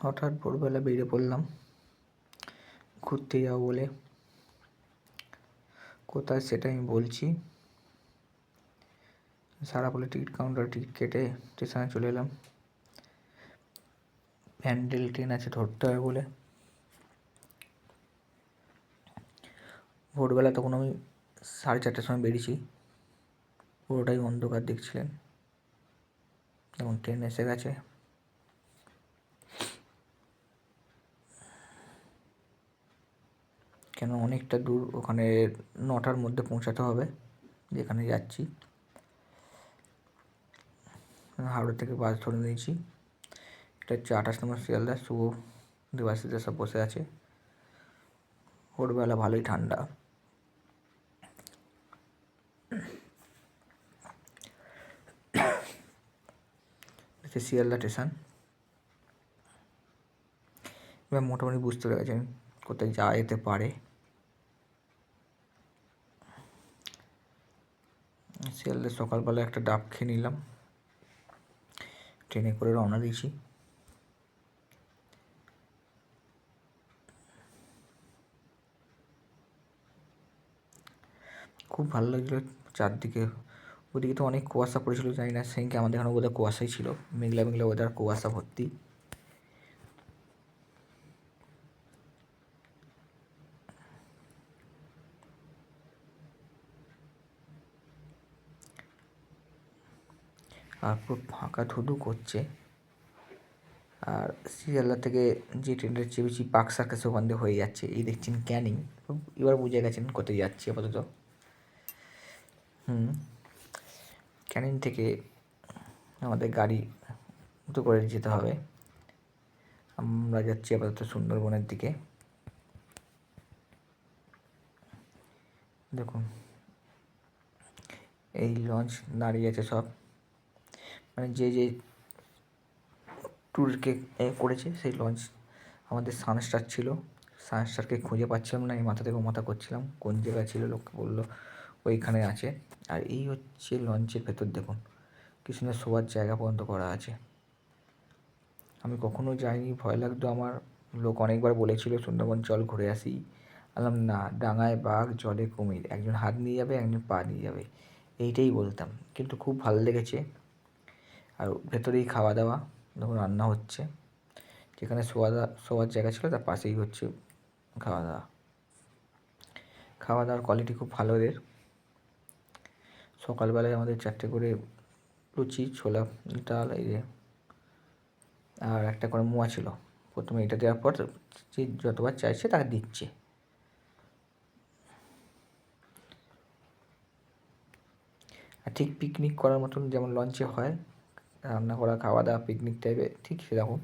হঠাৎ ভোরবেলা বেরিয়ে পড়লাম। ঘুরতে যাব বলে। কোথায় সেটা আমি বলছি। সারা বলে টিকিট কাউন্টার টিকিট কেটে স্টেশনে চলে এলাম। প্যান্ডেল ট্রেন আছে ধরতে হবে বলে। ভোরবেলা তখন আমি সাড়ে চারটার সময় বেরিয়েছি। পুরোটাই অন্ধকার দেখছিলেন। এবং ট্রেন এসে গেছে। কেন অনেকটা দূর ওখানে নটার মধ্যে পৌঁছাতে হবে, যেখানে যাচ্ছি। হাওড়া থেকে বাস ধরে নিয়েছি। এটা হচ্ছে আঠাশ নম্বর শিয়ালদা, শুভ দেবাশিসরা সব বসে আছে। ভোরবেলা ভালোই ঠান্ডা। হচ্ছে শিয়ালদা স্টেশন। এবার মোটামুটি বুঝতে পেরেছেন কোথায় যাওয়া যেতে পারে শিয়ালদা সকালবেলা একটা ডাব খেয়ে নিলাম। ট্রেনে করে রওনা দিয়েছি। খুব ভালো লাগছিল চারদিকে। ওদিকে তো অনেক কুয়াশা পড়েছিল, জানি না, সেদিনকে আমাদের এখানে বোধহয় কুয়াশাই ছিল। মেঘলা মেঘলা ওদের কুয়াশা ভর্তি। আর পুরো ফাঁকা ধুধু করছে। আর শিয়ালদা থেকে যে ট্রেনটা চেপেছি পার্ক সার্কাস ওখান দিয়ে হয়ে যাচ্ছে। এই দেখছেন ক্যানিং। এবার বুঝে গেছেন কোথায় যাচ্ছি আপাতত। হুম। ক্যানিং থেকে আমাদের গাড়ি মতো করে যেতে হবে। আমরা যাচ্ছি আপাতত সুন্দরবনের দিকে। দেখুন। এই লঞ্চ দাঁড়িয়ে আছে সব। মানে যে যে ট্যুরকে এ করেছে, সেই লঞ্চ আমাদের সানস্টার ছিল। সানস্টারকে খুঁজে পাচ্ছিলাম না, এই মাথা থেকে মাথা করছিলাম। কোন জায়গায় ছিল, লোককে বলল, ওইখানে আছে। আর এই হচ্ছে লঞ্চের ভেতর দেখুন কি সুন্দর শোয়ার জায়গা পর্যন্ত করা আছে। আমি কখনো যাইনি, ভয় লাগতো আমার। লোক অনেকবার বলেছিল, সুন্দরবন, চল ঘুরে আসি। বললাম, না, ডাঙায় বাঘ, জলে কুমির। একজন হাত নিয়ে যাবে, একজন পা নিয়ে যাবে। এইটাই বলতাম। কিন্তু খুব ভালো লেগেছে। আর ভেতরেই খাওয়া দাওয়া দেখুন রান্না হচ্ছে, যেখানে শোয়া দাওয়া শোয়ার জায়গা ছিল তার পাশেই হচ্ছে খাওয়া দাওয়া খাওয়া দাওয়ার কোয়ালিটি খুব ভালো এদের। সকালবেলায় আমাদের চারটে করে লুচি, ছোলা, ডাল, এই আর একটা করে মোয়া ছিল। প্রথমে এটা দেওয়ার পর যে যতবার চাইছে তাকে দিচ্ছে। ঠিক পিকনিক করার মতন যেমন লঞ্চে হয় রান্না করা খাওয়া দাওয়া পিকনিক টাইপের ঠিক সেরকম।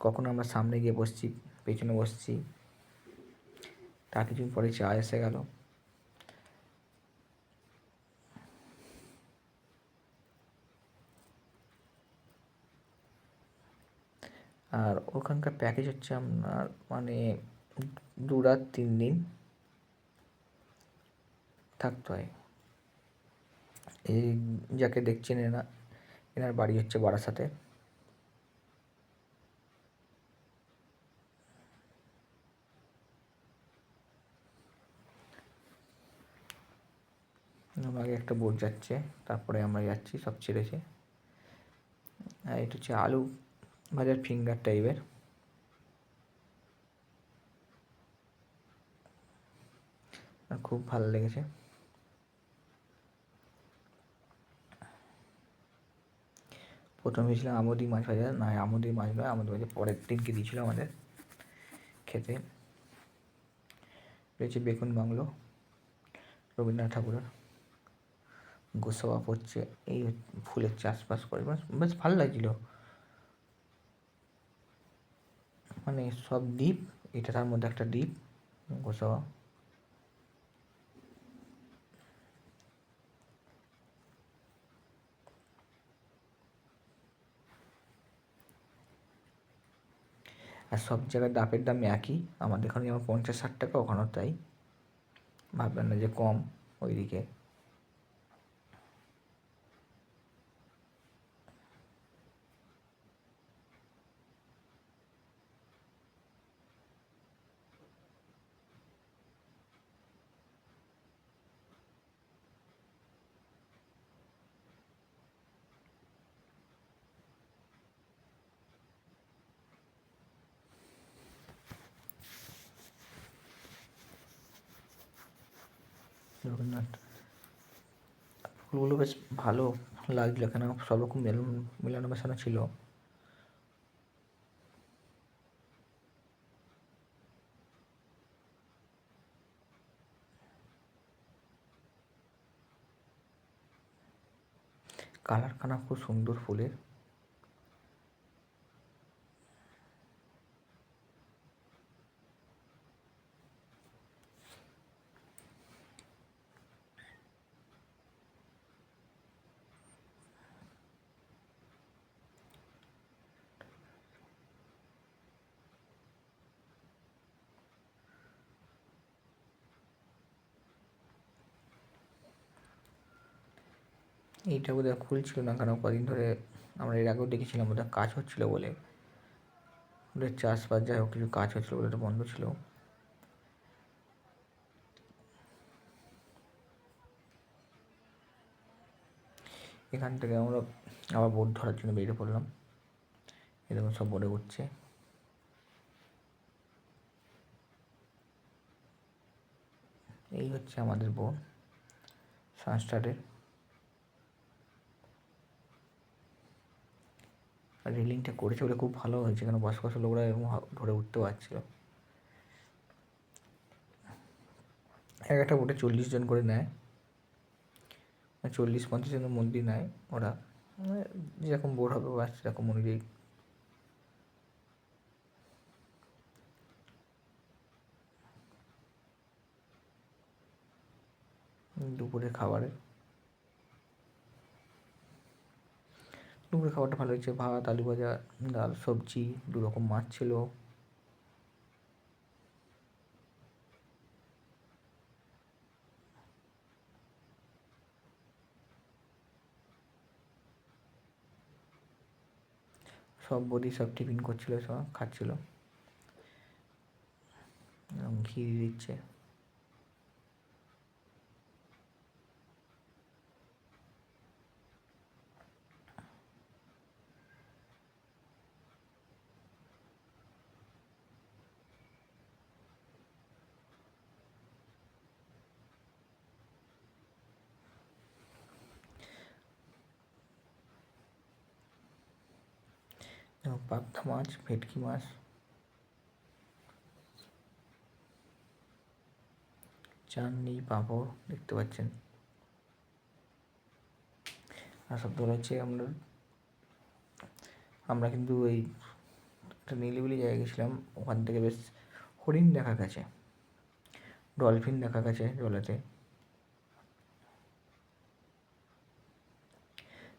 কখনো আমরা সামনে গিয়ে বসছি, পেছনে বসছি। তার কিছুদিন পরে চা এসে গেল। আর ওখানকার প্যাকেজ হচ্ছে আপনার মানে দু রাত তিন দিন থাকতে হয়। এই যাকে দেখছেন এনা এনার বাড়ি হচ্ছে বারাসাতে। আগে একটা বোট যাচ্ছে, তারপরে আমরা যাচ্ছি সব ছেড়েছে। আর এটা হচ্ছে আলু ভাজার ফিঙ্গার টাইপের। খুব ভালো লেগেছে। প্রথমে ভেবেছিলাম আমদি মাছ ভাজা, না আমদি মাছ নয়, আমদি মাছ পরের দিনকে দিয়েছিল আমাদের? খেতে। রয়েছে বেগুন বাংলো, রবীন্দ্রনাথ ঠাকুরের। গোসাবা পড়ছে, এই ফুলের চাষবাস করে বেশ ভালো লাগছিল। মানে সব দ্বীপ, এটা তার মধ্যে একটা দ্বীপ, গোসাবা। আর সব জায়গায় ডাবের দাম একই। আমাদের এখানে যেমন পঞ্চাশ ষাট টাকা, ওখানেও তাই। ভাববেন না যে কম, ওইদিকে। রবীন্দ্রনাথ। ফুলগুলো বেশ ভালো লাগছিল কেন সব রকম মেলন মেলানো মেশানো ছিল। কালারখানা খুব সুন্দর ফুলের। এইটা বোধহয় খুলছিল না কেন কদিন ধরে আমরা এর আগেও দেখেছিলাম বোধহয় কাজ হচ্ছিল বলে। ওদের চাষবাস যাই হোক, কিছু কাজ হচ্ছিল বলে, ওটা বন্ধ ছিল। এখান থেকে আমরা আবার বোট ধরার জন্য বেরিয়ে পড়লাম। এরকম সব বোটে উঠছে। এই হচ্ছে আমাদের বোন সানস্টারের রেলিংটা করেছে বলে খুব ভালো হয়েছে, কেন বয়স্ক লোকরা এরকম ধরে উঠতে পারছিল এক একটা বোটে চল্লিশ জন করে নেয় চল্লিশ পঞ্চাশ জনের মধ্যে নেয় ওরা মানে যেরকম বোর হবে বা সেরকম অনুযায়ী। দুপুরে খাবারে। দুপুরে খাবারটা ভালো হয়েছে। ভাত, আলু ভাজা, ডাল, সবজি দু রকম মাছ ছিল। সব বডি সব টিফিন করছিল, সব খাচ্ছিল। ঘি দিচ্ছে। পাবদা মাছ, ভেটকি মাছ। চাটনি পাঁপড় দেখতে পাচ্ছেন। আর সব হচ্ছে আমরা আমরা কিন্তু ওই একটা নীলিবিলি জায়গায় গেছিলাম। ওখান থেকে বেশ হরিণ দেখা গেছে। ডলফিন দেখা গেছে জলেতে।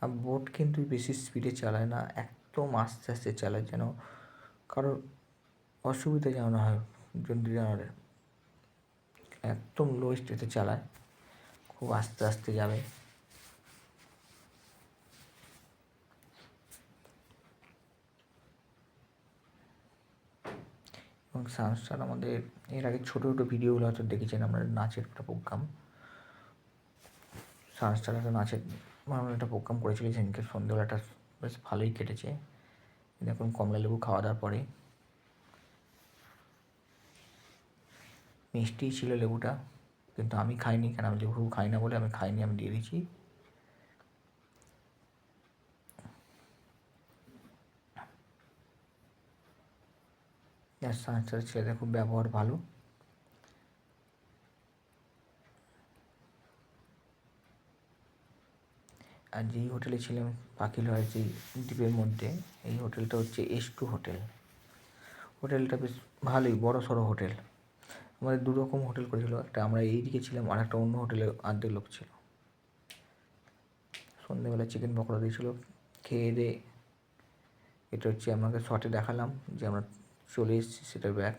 আর বোট কিন্তু বেশি স্পিডে চালায় না। একদম আস্তে আস্তে চালায় যেন কারোর অসুবিধা যেন হয় জন্তু জানোয়ারের একদম লো স্পিডে চালায়, খুব আস্তে আস্তে যাবে। এবং সানস্টার আমাদের, এর আগে ছোটো ছোটো ভিডিওগুলো হয়তো দেখেছেন আমরা নাচের একটা প্রোগ্রাম সানস্টার একটা নাচের মানে একটা প্রোগ্রাম করেছিল সেদিনকে সন্ধ্যেবেলাটা বেশ ভালোই কেটেছে। দেখুন কমলা লেবু খাওয়া দাওয়ার পরে। মিষ্টি ছিল লেবুটা, কিন্তু আমি খাইনি, কেন আমি লেবু খাই না বলে আমি খাইনি, আমি দিয়ে দিয়েছি। ছেলেদের খুব ব্যবহার ভালো। আর যেই হোটেলে ছিলাম পাখিলয় যেই দ্বীপের মধ্যে, এই হোটেলটা হচ্ছে এস টু হোটেল। হোটেলটা বেশ ভালোই, বড় সড়ো হোটেল। আমাদের দু রকম হোটেল করেছিল, একটা আমরা এই দিকে ছিলাম আর একটা অন্য হোটেলে আর্ধেক লোক ছিল। সন্ধ্যেবেলা চিকেন পকোড়া দিয়েছিলো, খেয়ে দে। এটা হচ্ছে আমাকে শর্টে দেখালাম যে আমরা চলে এসেছি সেটার ব্যাগ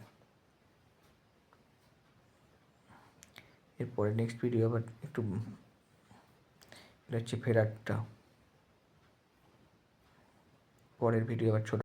এরপরে নেক্সট ভিডিও আবার একটু এটা হচ্ছে ফেরারটা। পরের ভিডিও আবার ছোটো